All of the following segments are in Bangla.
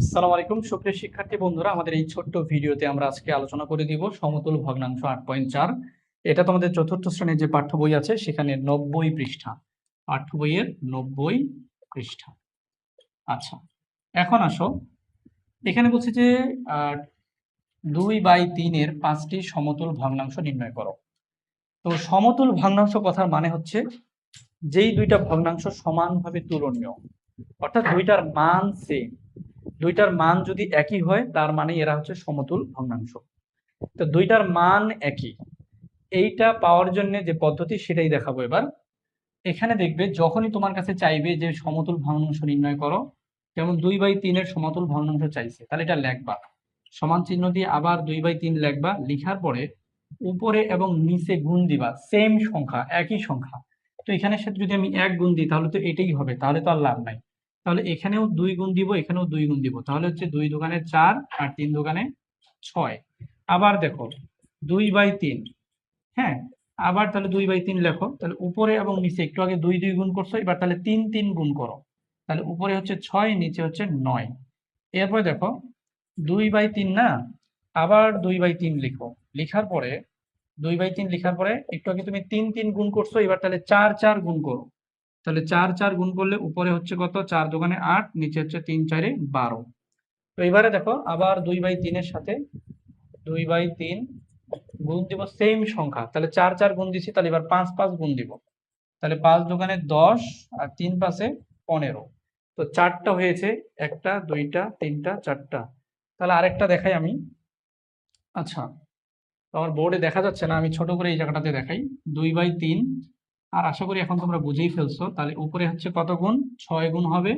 আসসালামু আলাইকুম। সুপ্রিয় শিক্ষার্থী বন্ধুরা, আমাদের এই ছোট্ট ভিডিওতে আমরা আজকে আলোচনা করে দিব সমতুল ভগ্নাংশ আট পয়েন্ট চার। এটা তোমাদের চতুর্থ শ্রেণির যে পাঠ্য বই আছে, সেখানে নব্বই পৃষ্ঠা। পাঠ্য বইয়ের নব্বই পৃষ্ঠা। আচ্ছা এখন আসো। এখানে বলছে যে দুই বাই তিনের পাঁচটি সমতুল ভগ্নাংশ নির্ণয় করো। তো সমতুল ভগ্নাংশ কথার মানে হচ্ছে, যেই দুইটা ভগ্নাংশ সমানভাবে তুলনীয়, অর্থাৎ দুইটার মান সেম দুইটার মান যদি একই হয়, তার মানে এরা হচ্ছে সমতুল ভগ্নাংশ। তো দুইটার মান একই। এইটা পাওয়ার জন্য যে পদ্ধতি সেটাই দেখাবো এবার। এখানে দেখবে যখনই তোমার কাছে চাইবে যে সমতুল ভগ্নাংশ নির্ণয় করো, যেমন দুই বাই তিনের সমতুল ভগ্নাংশ চাইছে, তাহলে এটা লেখবা। সমান চিহ্ন দিয়ে আবার দুই বাই তিন লেখবা, লিখার পরে উপরে এবং নিচে গুণ দিবা সেম সংখ্যা, একই সংখ্যা। তো এখানের সাথে যদি আমি এক গুণ দিই, তাহলে তো এটাই হবে, তাহলে তো আর লাভ নাই। তাহলে এখানেও দুই গুণ দিব, এখানেও দুই গুণ দিব। তাহলে হচ্ছে দুই দোকানে চার আর তিন দোকানে ছয়। আবার দেখো, দুই বাই তিন হ্যাঁ? আবার তাহলে দুই বাই তিন লেখো, তাহলে উপরে এবং নিচে একটু আগে দুই দুই গুণ করছ, এবার তাহলে তিন তিন গুণ করো। তাহলে উপরে হচ্ছে ছয়, নিচে হচ্ছে নয়। এরপরে দেখো, দুই বাই তিন না, আবার দুই বাই তিন লিখো। লিখার পরে, দুই বাই তিন লিখার পরে একটু আগে তুমি তিন তিন গুণ করছ, এবার তাহলে চার চার গুণ করো। তাহলে চার চার গুণ করলে উপরে হচ্ছে কত? চার দোকানে আট, নিচে হচ্ছে তিন, চারে বারো। তো এবারে দেখো, আবার দুই বাই তিনের সাথে দুই বাই তিন গুণ দিব সেম সংখ্যা। তাহলে চার চার গুণ দিছি, তাহলে এবার পাঁচ পাঁচ গুণ দিব। তাহলে পাঁচ দোকানে দশ আর তিন পাশে পনেরো। তো চারটা হয়েছে, একটা, দুইটা, তিনটা, চারটা। তাহলে আরেকটা দেখাই আমি। আচ্ছা আমার বোর্ডে দেখা যাচ্ছে না, আমি ছোট করে এই জায়গাটাতে দেখাই। দুই বাই তিন আর আশা করি এখন তোমরা বুঝেই ফেলছো। তাহলে উপরে হচ্ছে কত গুণ? ছয় গুণ হবে।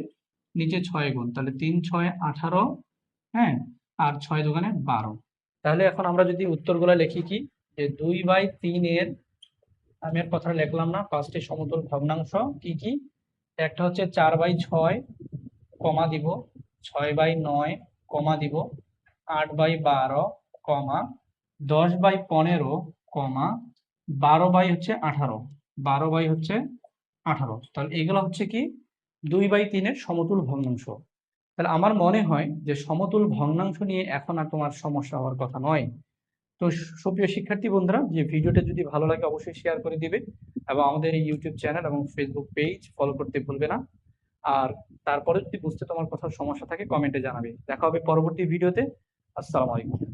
নিচে ছয় গুণ। তাহলে তিন, ছয়, আঠারো হ্যাঁ? আর ছয় দোকানে বারো। তাহলে এখন আমরা যদি উত্তরগুলো লিখি কি? যে দুই বাই তিনের আমি আর কথাটা লিখলাম না, পাঁচটি সমতুল ভগ্নাংশ কি কি? একটা হচ্ছে চার বাই ছয়, কমা দিব। ছয় বাই নয়, কমা দিব। আট বাই বারো, কমা। দশ বাই পনেরো, কমা। বারো বাই হচ্ছে আঠারো। বারো বাই হচ্ছে আঠারো। তাহলে এগুলো হচ্ছে কি? দুই বাই তিনের সমতুল ভগ্নাংশ। তাহলে আমার মনে হয় যে সমতুল ভগ্নাংশ নিয়ে এখন আর তোমার সমস্যা হওয়ার কথা নয়। তো সুপ্রিয় শিক্ষার্থী বন্ধুরা, যে ভিডিওটা যদি ভালো লাগে অবশ্যই শেয়ার করে দিবে এবং আমাদের এই ইউটিউব চ্যানেল এবং ফেসবুক পেজ ফলো করতে ভুলবে না। আর তারপরে যদি বুঝতে তোমার কোথাও সমস্যা থাকে কমেন্টে জানাবে। দেখা হবে পরবর্তী ভিডিওতে আসসালামু আলাইকুম।